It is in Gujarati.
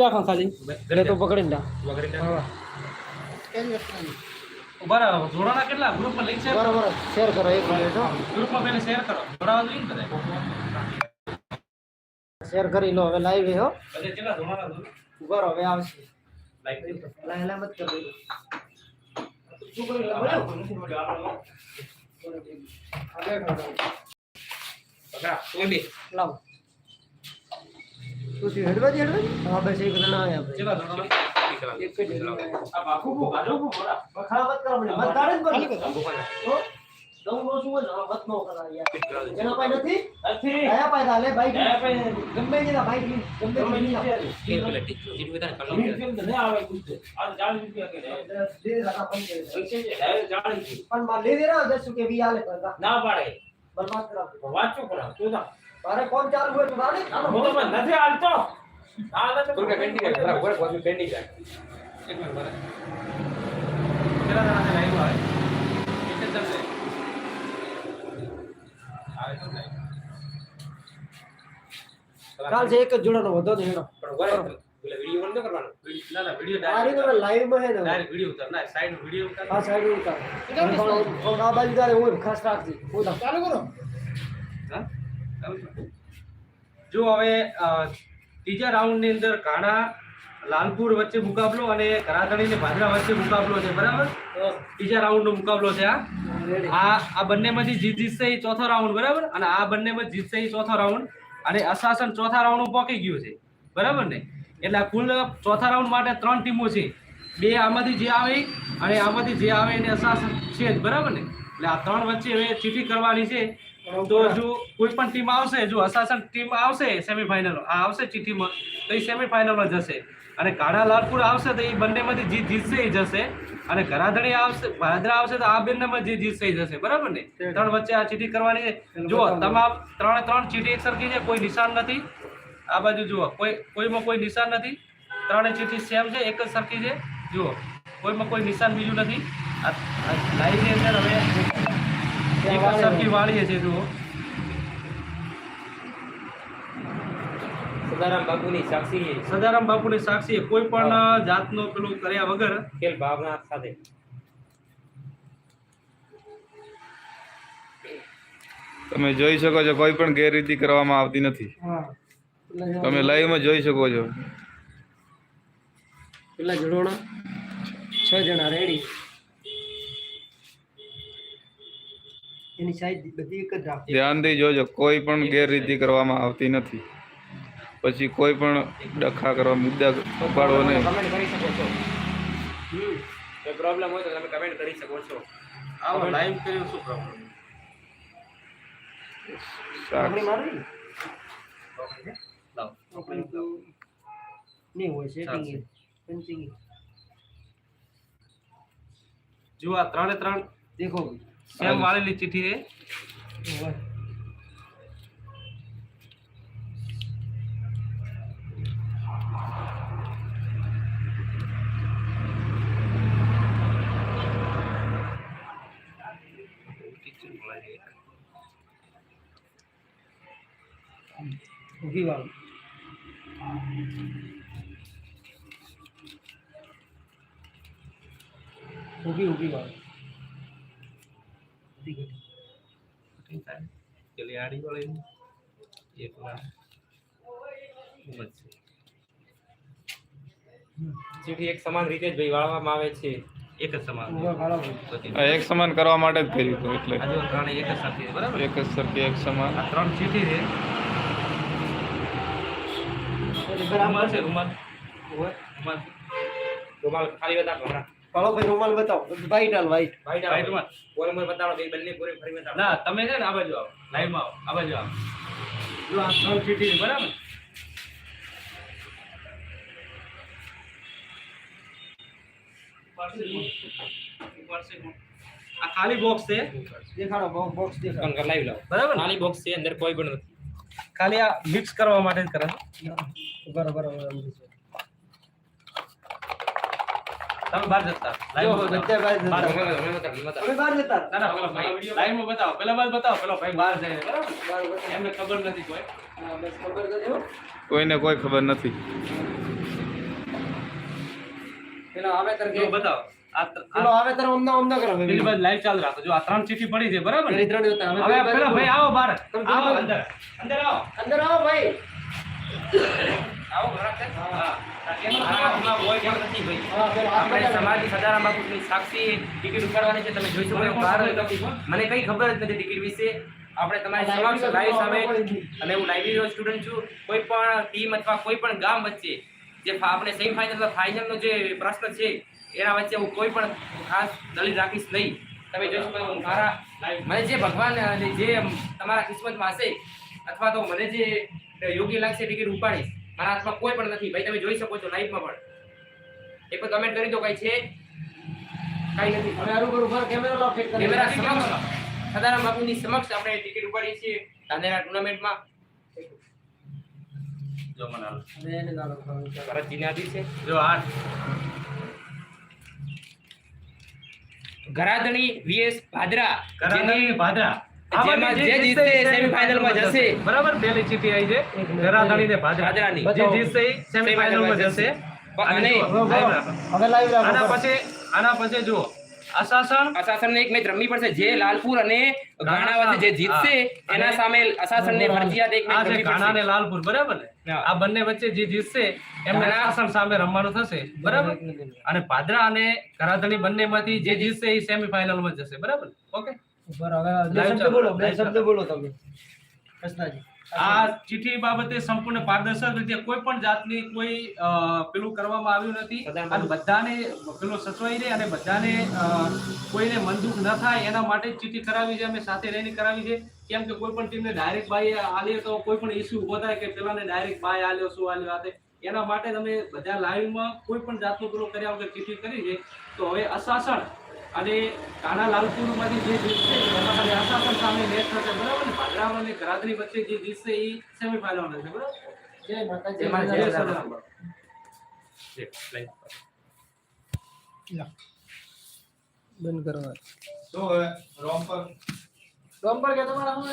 રાખો ખાલી. એટલે તો પકડીને. જોડાણા કેટલા? ગ્રુપમાં લિંક શેર બરાબર. શેર કરો એક મિનિટ ગ્રુપમાં પહેલા શેર કરો. જોડાવા જોઈએ ને બધા? શેર કરી લો. હવે લાઈવ હે હો. બધે કેટલા? જોડાણા જોઈએ બરો હવે આવશે. લાઈક લા હેલા મત કરો. શું કરી લે બોલો લાવો. તું થી હેડવા દે હેડવા હા બસ એક જણા આયા કેટલા જોડાણા એક જ આ બાખું કો બાજુ કો બોલા બખા કરો મને. મત દાડે જ બંધ તો દઉં શું હોય મત નો કરા યાર એના પાસે નથી? નથી. કયા પાસે હાલે? બાઈક કયા પાસે? ગમે તેના બાઈકની. ગમે તેની નહીં? આવે પૂછે આ 40 રૂપિયા કે દે રાતા બંધ કરી દે. ચાલીસ રૂપિયા. પણ દે ના રૂપિયા પાડે. બરબાદ કરાવ વાંચો કરો તું જા મારે કોમ ચાલુ હોય તો રાડે હું તો નથી હાલતો. આ તો કે પેન્ટિંગ રાખ બરાબર બરાબર કોઈ પેન્ટિંગ રાખ એક મિનિટ કેટલા જણા છે લાઈવ આવે? કેટલે તમને આવે તો લાઈવ. કાલ છે એક જ જોડાનો વધો હેડો પણ વરે એટલે વિડિયો બંધ કરવાનો? ના ના વિડિયો આ રીતે લાઈવમાં હે ને. ડાયરેક્ટ વિડિયો ઉતાર. ના સાઈડ વિડિયો ઉતાર. હા સાઈડ ઉતાર. આ બાજુ તારે હું ખાસ રાખજી. ચાલુ કરો. હા? જો હવે ત્રીજા રાઉન્ડની અંદર કાણા લાલપુર વચ્ચે મુકાબલો અને કરાતણી ને ભાદરા વચ્ચે મુકાબલો છે, બરાબર? ત્રીજા રાઉન્ડનો મુકાબલો છે આ. આ આ બંનેમાંથી જીત જીતશે એ ચોથો રાઉન્ડ, બરાબર? અને આ બંનેમાં જીતશે એ ચોથો રાઉન્ડ. અને અશાસન ચોથા રાઉન્ડ પોકી ગયું છે, બરાબર ને? એટલે કુલ ચોથા રાઉન્ડ માટે ત્રણ ટીમો છે. બે આમાંથી જે આવે અને આમાંથી જે આવે એને અશાસન છે જ, બરાબર ને? એટલે આ ત્રણ વચ્ચે હવે ચીઠી કરવાની છે. તો જો કોઈ પણ ટીમ આવશે જો અસાસન ટીમ આવશે સેમીફાઇનલ આ આવશે ચીઠીમાં તો એ સેમીફાઇનલમાં જશે. અને કાળા લાલપુર આવશે તો એ બંનેમાંથી જીત જીતશે એ જશે. અને ઘરાધણી આવશે ભાદરા આવશે તો આ બંનેમાં જે જીતશે એ જશે. બરાબર ને? ત્રણ વચ્ચે આ ચીઠી કરવાની છે. જુઓ તમામ ત્રણે ત્રણ ચીઠી એક સરખી છે કોઈ નિશાન નથી. આ બાજુ જુઓ કોઈ કોઈમાં કોઈ નિશાન નથી. ત્રણે ચીઠી સેમ છે એક જ સરખી છે. જુઓ કોઈમાં કોઈ નિશાન બીજું નથી. આ લાઈનની અંદર હવે એક જ સરખી વાળીએ છે જુઓ. સદારામ બાપુની સાક્ષી સદારામ બાપુની સાક્ષી કોઈ પણ જાતનો પેલું કર્યા વગર ખેલ ભાવના સાથે. તમે જોઈ શકો છો કોઈ પણ ગેરરીતિ કરવામાં આવતી નથી. તમે તમે લાઈવમાં જોઈ શકો છો. કેટલા જોડોણા. છ જણા રેડી એની સાઈડ બધી એક જ રાખજો ધ્યાનથી જોજો કોઈ પણ ગેરરીતિ કરવામાં આવતી નથી. પછી કોઈ પણ ડખા કરવા મુદ્દા ઉપાડવો નહીં. કમેન્ટ કરી શકો છો. કોઈ પ્રોબ્લેમ હોય તો તમે કમેન્ટ કરી શકો છો. આવો લાઈવ કર્યું શું પ્રોબ્લેમ આપણી મારવી નહીં હોય સેટિંગ પંચિંગ આ ત્રણે ત્રણ. દેખો. સેમ વાળેલી ચીઠી છે હોય. ઊભી વાળો ઊભી ઊભી વાળો ઊભી કરી. પેલી paling ya એક વાર વચ્ચે. ચીઠી એક સમાન રીતે જ ભાઈ વાળવામાં આવે છે. એક જ સમાન એક સમાન કરવા માટે જ કર્યું હતું એટલે. જો એક જ સાથે બરાબર? એક જ સરખી એક સમાન. આ ત્રણ ચીઠી છે. રૂમાલ બરાબર છે રૂમાલ. હોય. રૂમાલ. રૂમાલ ખાલી બતાવો હમણાં. કાળો ભાઈ રૂમાલ બતાવો વ્હાઈટ હાલ વ્હાઈટ ભાઈ ભાઈ રૂમાલ બોલ મને બતાવો બે બંને પૂરી ફરી બતાવો ના તમે છે ને આ બાજુ આવો. લાઈવમાં આવો. આ બાજુ આવો. જો આ ત્રણ ચીઠી છે બરાબર? આ ખાલી બોક્સ છે. દેખાડો બોક્સ દેખાડો. ફોન કર લાવી લાવો. બરાબર ને? ખાલી બોક્સ છે અંદર કોઈ પણ નથી. ખાલી આ મિક્સ કરવા માટે જ કરે છે. બરાબર બરાબર. તમે બહાર જતા. બહાર જતા. બહાર મને બતાવો, પેલો બાદ બતાવો. પેલો ભાઈ બહાર જાય. બરાબર? એમને ખબર નથી કોઈ. કોઈને કોઈ ખબર નથી. પેલો બતાવો. આવે આપણે. સદારામ બાપુની સાક્ષી ટિકિટ ઉપાડવાની છે તમે જોઈ શકો મને કઈ ખબર જ નથી ટિકિટ વિશે. આપણે તમારી સમક્ષ લાઈવ સામે અને હું લાઇબ્રેરીનો સ્ટુડન્ટ છું. કોઈ પણ ટીમ અથવા કોઈ પણ ગામ વચ્ચે જે આપણે સેમિફાઇનલ અથવા ફાઇનલનો જે પ્રશ્ન છે એના વચ્ચે હું કોઈ પણ ખાસ દલીલ રાખીશ નહીં. તમે જોઈ શકો હું મારા મને જે ભગવાન અને જે તમારા કિસ્મતમાં હશે અથવા તો મને જે યોગ્ય લાગશે ટિકિટ ઉપાડીશ. મારા હાથમાં કોઈ પણ નથી. ભાઈ તમે જોઈ શકો છો લાઈવમાં પણ. એક કમેન્ટ કરી દો કઈ છે? કઈ નથી. હવે આરું કરું, ફર કેમેરા ફિટ કરી. કેમેરા સમક્ષ સદારામ બાપુની સમક્ષ આપણે ટિકિટ ઉપાડી છે ધાનેરા ટુર્નામેન્ટમાં જો મને અને એને ખાવાનું ચાલો. ભરતજીને છે. જો આ. ઘરાધણી વીએસ ભાદરા. ઘરાધણી ભાદરા. જેમાં જે જીતશે જીતશે એ સેમીફાઇનલમાં જશે. બરાબર? પહેલી ચીઠી આવી છે. ઘરાધણી ને ભાદરા જે જીતશે સેમીફાઇનલમાં જશે. અને અને હવે live બોલો. રાખો. હવે લાઈવ આના પછી આના પછી જુઓ. અશાસન અશાસનને એક મેચ રમવી પડશે. જે લાલપુર અને ઘાણા વચ્ચે જે જીતશે એના અને- સામે અશાસનને ફરજિયાત એક મેચ રમવી ને લાલપુર. બરાબર ને? આ બંને વચ્ચે જે જીતશે એમને ઘાના- સામે રમવાનું થશે. બરાબર? અને ભાદરા અને ઘરાધણી બંનેમાંથી જે જીતશે એ સેમીફાઇનલમાં જશે. બરાબર? ઓકે? આ ચિઠ્ઠી બાબતે સંપૂર્ણ પારદર્શક રીતે કોઈ પણ જાતની કોઈ પેલું કરવામાં આવ્યું નથી. અને બધાને પેલો સચવાઈ રહે અને બધાને કોઈને મનદુખ ન થાય એના માટે જ ચિઠ્ઠી કરાવી છે અમે સાથે રહીને કરાવી છે. કેમ કે કોઈ પણ ટીમને ડાયરેક્ટ બાય આલીએ તો કોઈ પણ ઇસ્યુ ઊભો થાય કે પેલાને ડાયરેક્ટ બાય આલ્યો શું આલ્યો આ એના માટે તમે બધા લાઈવમાં કોઈ પણ જાતનું પેલું કર્યા વગર ચિઠ્ઠી કરી છે. તો હવે અશાસન અને કાના લાલપુરમાંથી જે જીતશે એમાં ખાલી અશાસન સામે મેચ થશે બરાબર ને? ભાદરા અને ઘરાધરી વચ્ચે જે જીતશે એ સેમિફાઇનલ હશે બરાબર? જય માતાજી. જય માતાજી. બંધ કરવા. તો હવે? રોમ પર? ડોમ્બર કે તમારા હું